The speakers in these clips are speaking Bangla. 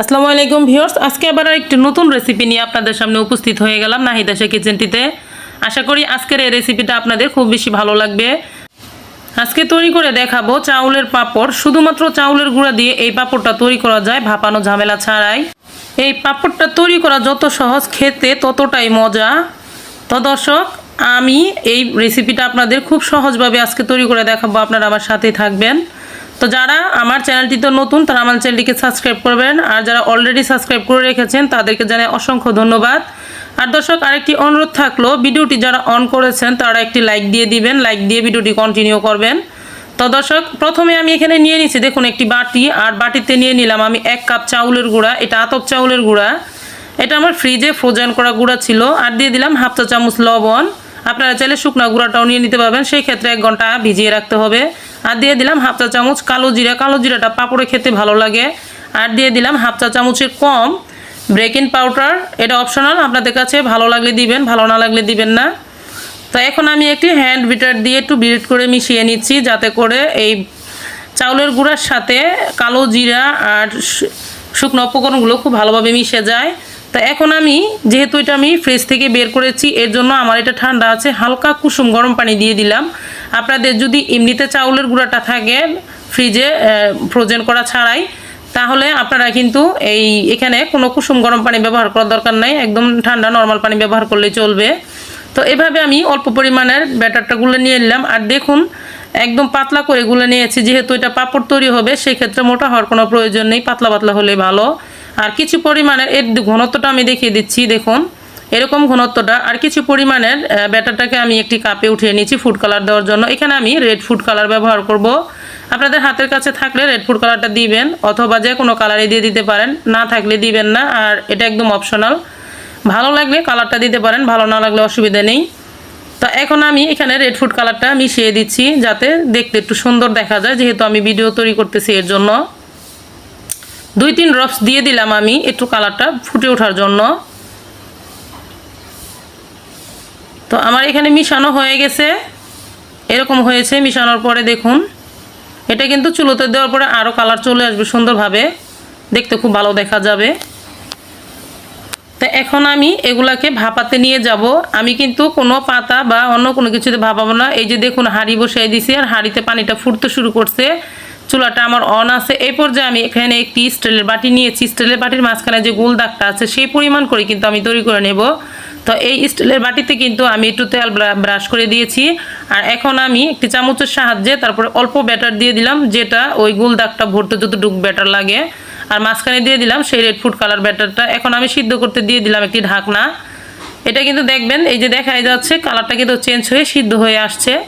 আসসালামু আলাইকুম ভিউয়ার্স, আজকে আবার একটি নতুন রেসিপি নিয়ে আপনাদের সামনে উপস্থিত হয়ে গেলাম নাহিদা শে কিচেনটিতে আশা করি আজকের এই রেসিপিটা আপনাদের খুব বেশি ভালো লাগবে। আজকে তৈরি করে দেখাবো চাউলের পাঁপড়। শুধুমাত্র চাউলের গুঁড়া দিয়ে এই পাপড়টা তৈরি করা যায়, ভাপানো ঝামেলা ছাড়াই। এই পাপড়টা তৈরি করা যত সহজ, খেতে ততটাই মজা। তো দর্শক, আমি এই রেসিপিটা আপনাদের খুব সহজভাবে আজকে তৈরি করে দেখাবো, আপনারা আমার সাথেই থাকবেন। তো যারা আমার চ্যানেলটিতে নতুন, তারা আমার চ্যানেলটিকে সাবস্ক্রাইব করবেন। আর যারা অলরেডি সাবস্ক্রাইব করে রেখেছেন, তাদেরকে জানাই অসংখ্য ধন্যবাদ। আর দর্শক, আরেকটি অনুরোধ থাকল, ভিডিওটি যারা অন করেছেন, তারা একটি লাইক দিয়ে দিবেন লাইক দিয়ে ভিডিওটি কন্টিনিউ করবেন। তো দর্শক, প্রথমে আমি এখানে নিয়ে নিচ্ছি দেখুন একটি বাটি, আর বাটিতে নিয়ে নিলাম আমি এক কাপ চাউলের গুঁড়া, এটা আতপ চাউলের গুঁড়া। এটা আমার ফ্রিজে ফ্রোজেন করা গুঁড়া ছিল, আর দিয়ে দিলাম হাফ চা চামচ লবণ। আপনারা চাইলে শুকনা গুঁড়াটাও নিয়ে নিতে পারবেন, সেই ক্ষেত্রে এক ঘণ্টা ভিজিয়ে রাখতে হবে। আর দিয়ে দিলাম হাফ চা চামচ কালো জিরা। কালো জিরাটা পাপড়ে খেতে ভালো লাগে। আর দিয়ে দিলাম হাফ চা চামচের কম ব্রেকিং পাউডার। এটা অপশনাল, আপনাদের কাছে ভালো লাগলে দিবেন, ভালো না লাগলে দিবেন না। তো এখন আমি একটি হ্যান্ড বিটার দিয়ে একটু বিট করে মিশিয়ে নিচ্ছি, যাতে করে এই চাউলের গুঁড়ার সাথে কালো জিরা আর শুকনো উপকরণগুলো খুব ভালোভাবে মিশে যায়। তো এখন আমি, যেহেতু এটা আমি ফ্রিজ থেকে বের করেছি, এর জন্য আমার এটা ঠান্ডা আছে, হালকা কুসুম গরম পানি দিয়ে দিলাম। আপনাদের যদি এমনিতে চাউলের গুঁড়াটা থাকে ফ্রিজে ফ্রোজেন করা ছাড়াই, তাহলে আপনারা কিন্তু এই এখানে কোনো কুসুম গরম পানি ব্যবহার করার দরকার নাই, একদম ঠান্ডা নর্মাল পানি ব্যবহার করলে চলবে। তো এভাবে আমি অল্প পরিমাণের ব্যাটারটা গুলে নিয়ে নিলাম। আর দেখুন, একদম পাতলা করে গুলে নিয়েছি, যেহেতু এটা পাপড় তৈরি হবে সেই ক্ষেত্রে মোটা হওয়ার কোনো প্রয়োজন নেই পাতলা পাতলা হলে ভালো। আর কিছু পরিমাণের, এর ঘনত্বটা আমি দেখিয়ে দিচ্ছি, দেখুন। এরকম ঘনত্বটা আর কিছু পরিমাণের ব্যাটারটাকে আমি একটি কাপে উঠিয়ে নিয়েছি ফুড কালার দেওয়ার জন্য। এখানে আমি রেড ফুড কালার ব্যবহার করব। আপনাদের হাতের কাছে থাকলে রেড ফুড কালারটা দিবেন, অথবা যে কোনো কালারে দিয়ে দিতে পারেন। না থাকলে দিবেন না, আর এটা একদম অপশনাল ভালো লাগলে কালারটা দিতে পারেন, ভালো না লাগলে অসুবিধা নেই। তো এখন আমি এখানে রেড ফুড কালারটা মিশিয়ে দিচ্ছি, যাতে দেখতে একটু সুন্দর দেখা যায়, যেহেতু আমি ভিডিও তৈরি করতেছি এর জন্য। দুই, তিন ড্রপস দিয়ে দিলাম আমি একটু কালারটা ফুটে ওঠার জন্য। তো আমার এখানে মিশানো হয়ে গেছে। এরকম হয়েছে, মিশানোর পরে দেখুন। এটা কিন্তু চুলোতে দেওয়ার পরে আরও কালার চলে আসবে সুন্দরভাবে। দেখতে খুব ভালো দেখা যাবে। তো এখন আমি এগুলাকে ভাপাতে নিয়ে যাব। আমি কিন্তু কোনো পাতা বা অন্য কোনো কিছুতে ভাপাবো না। এই যে দেখুন, হাঁড়ি বসিয়ে দিছি আর হাঁড়িতে পানিটা ফুটতে শুরু করছে। চুলাটা আমার অন আছে। এই পর্যায়ে আমি এখানে একটি স্টিলের বাটি নিয়েছি। স্টিলের বাটির মাঝখানে যে গোল দাগটা আছে, সেই পরিমাণ করে কিন্তু আমি তৈরি করে নেব। তো এই স্টিলের বাটিতে কিন্তু আমি একটু তেল ব্রা- ব্রাশ করে দিয়েছি। আর এখন আমি একটি চামচের সাহায্যে তারপরে অল্প ব্যাটার দিয়ে দিলাম, যেটা ওই গোল দাগটা ভরতে যতটুকু ব্যাটার লাগে। আর মাঝখানে দিয়ে দিলাম সেই রেড ফুড কালার ব্যাটারটা। এখন আমি সিদ্ধ করতে দিয়ে দিলাম একটি ঢাকনা। এটা কিন্তু দেখবেন, এই যে দেখাই যাচ্ছে কালারটা কিন্তু চেঞ্জ হয়ে সিদ্ধ হয়ে আসছে।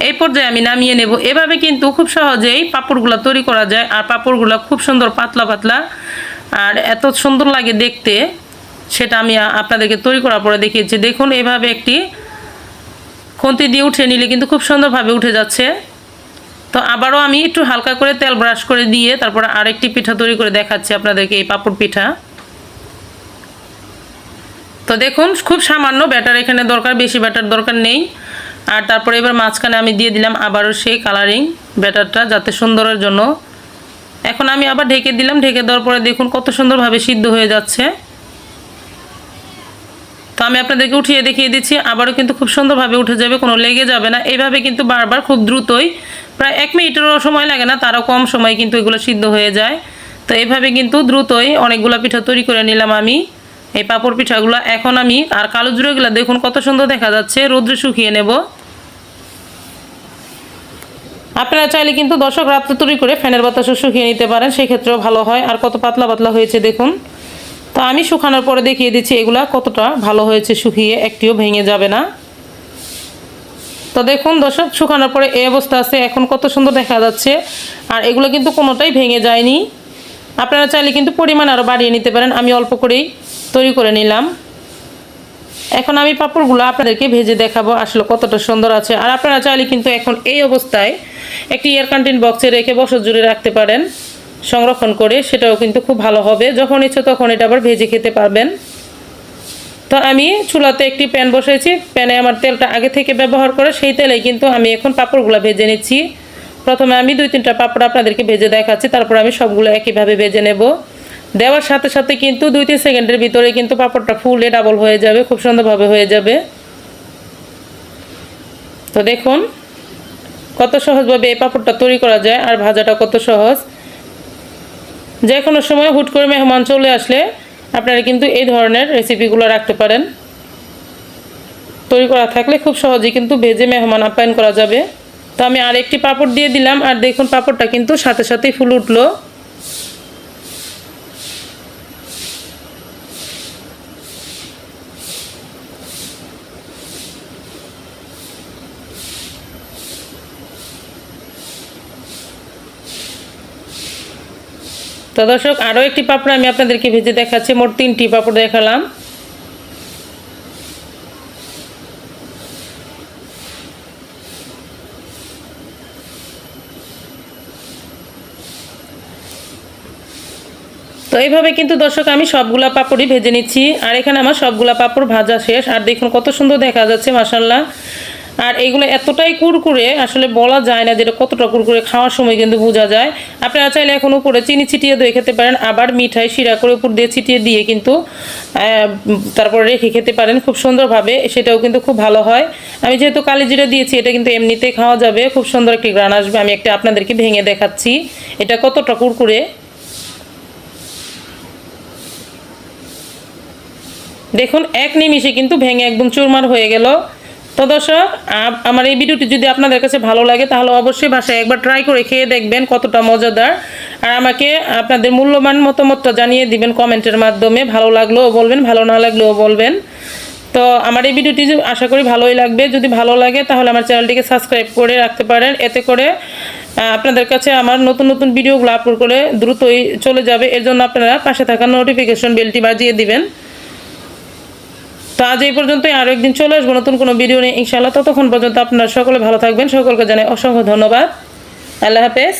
এই পর্যায়ে আমি নামিয়ে নেব। এভাবে কিন্তু খুব সহজেই পাঁপড়গুলো তৈরি করা যায়, আর পাপড়গুলো খুব সুন্দর পাতলা পাতলা। আর এত সুন্দর লাগে দেখতে। সেটা আমি আপনাদেরকে তৈরি করার পরে দেখিয়েছি। দেখুন, এভাবে একটি খুন্তি দিয়ে উঠে নিলে কিন্তু খুব সুন্দরভাবে উঠে যাচ্ছে। তো আবারও আমি একটু হালকা করে তেল ব্রাশ করে দিয়ে তারপরে আরেকটি পিঠা তৈরি করে দেখাচ্ছি আপনাদেরকে এই পাপড় পিঠা। তো দেখুন, খুব সামান্য ব্যাটার এখানে দরকার, বেশি ব্যাটার দরকার নেই। আর তারপরে এবার মাঝখানে আমি দিয়ে দিলাম আবারও সেই কালারিং ব্যাটারটা যাতে সুন্দরের জন্য। এখন আমি আবার ঢেকে দিলাম, ঢেকে দেওয়ার পরে দেখুন কত সুন্দরভাবে সিদ্ধ হয়ে যাচ্ছে। আমি আপনাদেরকে উঠিয়ে দেখিয়ে দিচ্ছি, আবারও কিন্তু খুব সুন্দরভাবে উঠে যাবে, কোনো লেগে যাবে না। এইভাবে কিন্তু বারবার খুব দ্রুতই, প্রায় এক মিনিটেরও সময় লাগে না, তারও কম সময় কিন্তু এগুলো সিদ্ধ হয়ে যায়। তো এইভাবে কিন্তু দ্রুতই অনেকগুলো পিঠা তৈরি করে নিলাম আমি। এই পাঁপড় পিঠাগুলো এখন আমি, আর কালো জুড়োগুলো দেখুন কত সুন্দর দেখা যাচ্ছে, রোদ্রে শুকিয়ে নেব। আপনারা চাইলে কিন্তু দর্শক রাত্রে তৈরি করে ফ্যানের বাতাসও শুকিয়ে নিতে পারেন, সেক্ষেত্রেও ভালো হয়। আর কত পাতলা পাতলা হয়েছে দেখুন। তো আমি শুকানোর পরে দেখিয়ে দিচ্ছি, এগুলা কতটা ভালো হয়েছে শুকিয়ে, একটিও ভেঙে যাবে না। তো দেখুন দর্শক, শুকানোর পরে এই অবস্থা আছে, এখন কত সুন্দর দেখা যাচ্ছে, আর এগুলো কিন্তু কোনোটাই ভেঙে যায়নি। আপনারা চাইলে কিন্তু পরিমাণ আরও বাড়িয়ে নিতে পারেন, আমি অল্প করেই তৈরি করে নিলাম। এখন আমি পাঁপড়গুলো আপনাদেরকে ভেজে দেখাবো, আসলে কতটা সুন্দর আছে। আর আপনারা চাইলে কিন্তু এখন এই অবস্থায় একটি এয়ার কান্টিন বক্সে রেখে বছর জুড়ে রাখতে পারেন। সংরক্ষণ করে সেটাও কিন্তু খুব ভালো হবে। যখন ইচ্ছে তখন এটা আবার ভেজে খেতে পারবেন। তো আমি চুলাতে একটি প্যান বসেছি প্যানে আমার তেলটা আগে থেকে ব্যবহার করে সেই তেলেই কিন্তু আমি এখন পাঁপড়গুলো ভেজে নিচ্ছি। প্রথমে আমি দুই তিনটা পাঁপড় আপনাদেরকে ভেজে দেখাচ্ছি, তারপর আমি সবগুলো একইভাবে ভেজে নেব। দেওয়ার সাথে সাথে কিন্তু দুই তিন সেকেন্ডের ভিতরে কিন্তু পাঁপড়টা ফুলে ডাবল হয়ে যাবে, খুব সুন্দরভাবে হয়ে যাবে। তো দেখুন, কত সহজভাবে এই পাঁপড়টা তৈরি করা যায় আর ভাজাটা কত সহজ। যে কোনো সময় হুট করে মেহমান চলে আসলে আপনারা কিন্তু এই ধরনের রেসিপিগুলো রাখতে পারেন। তৈরি করা থাকলে খুব সহজেই কিন্তু ভেজে মেহমান আপ্যায়ন করা যাবে। তো আমি আরেকটি পাপড় দিয়ে দিলাম, আর দেখুন পাপড়টা কিন্তু সাথে সাথেই ফুল উঠল। তো দর্শক আরও একটি পাপড় আমি আপনাদেরকে ভেজে দেখাচ্ছি। মোট তিনটি পাপড় দেখালাম। তো এইভাবে কিন্তু দর্শক, আমি সবগুলা পাপড়ই ভেজে নিচ্ছি। আর এখানে আমার সবগুলা পাপড় ভাজা শেষ। আর দেখুন কত সুন্দর দেখা যাচ্ছে মাসাল্লাহ আর এইগুলো এতটাই কুরকুরে, আসলে বলা যায় না যেটা কতটা কুরকুরে, খাওয়ার সময় কিন্তু বোঝা যায়। আপনারা চাইলে এখন উপরে চিনি ছিটিয়ে দই খেতে পারেন, আবার মিঠাই শিরা করে উপর দিয়ে ছিটিয়ে দিয়ে কিন্তু তারপরে রেখে খেতে পারেন খুব সুন্দরভাবে, সেটাও কিন্তু খুব ভালো হয়। আমি যেহেতু কালি জিরা দিয়েছি, এটা কিন্তু এমনিতেই খাওয়া যাবে, খুব সুন্দর একটি গ্রান আসবে, আমি একটা আপনাদেরকে ভেঙে দেখাচ্ছি, এটা কতটা কুরকুরে। দেখুন, এক নিমিষে কিন্তু ভেঙে একদম চুরমার হয়ে গেল। তো দর্শক আমার এই ভিডিওটি যদি আপনাদের কাছে ভালো লাগে, তাহলে অবশ্যই বাসায় একবার ট্রাই করে খেয়ে দেখবেন কতটা মজাদার। আর আমাকে আপনাদের মূল্যবান মতামতটা জানিয়ে দিবেন কমেন্টের মাধ্যমে। ভালো লাগলেও বলবেন, ভালো না লাগলেও বলবেন। তো আমার এই ভিডিওটি আশা করি ভালোই লাগবে। যদি ভালো লাগে, তাহলে আমার চ্যানেলটিকে সাবস্ক্রাইব করে রাখতে পারেন। এতে করে আপনাদের কাছে আমার নতুন নতুন ভিডিওগুলো আপলোড করে দ্রুতই চলে যাবে। এর জন্য আপনারা পাশে থাকা নোটিফিকেশন বেলটি বাজিয়ে দিবেন। তো আজ এই পর্যন্তই, আরও একদিন চলে আসব, নতুন কোনো ভিডিও নিয়ে। ইনশাআল্লাহ ততক্ষণ পর্যন্ত আপনারা সকলে ভালো থাকবেন। সকলকে জানাই অসংখ্য ধন্যবাদ। আল্লাহ হাফেজ।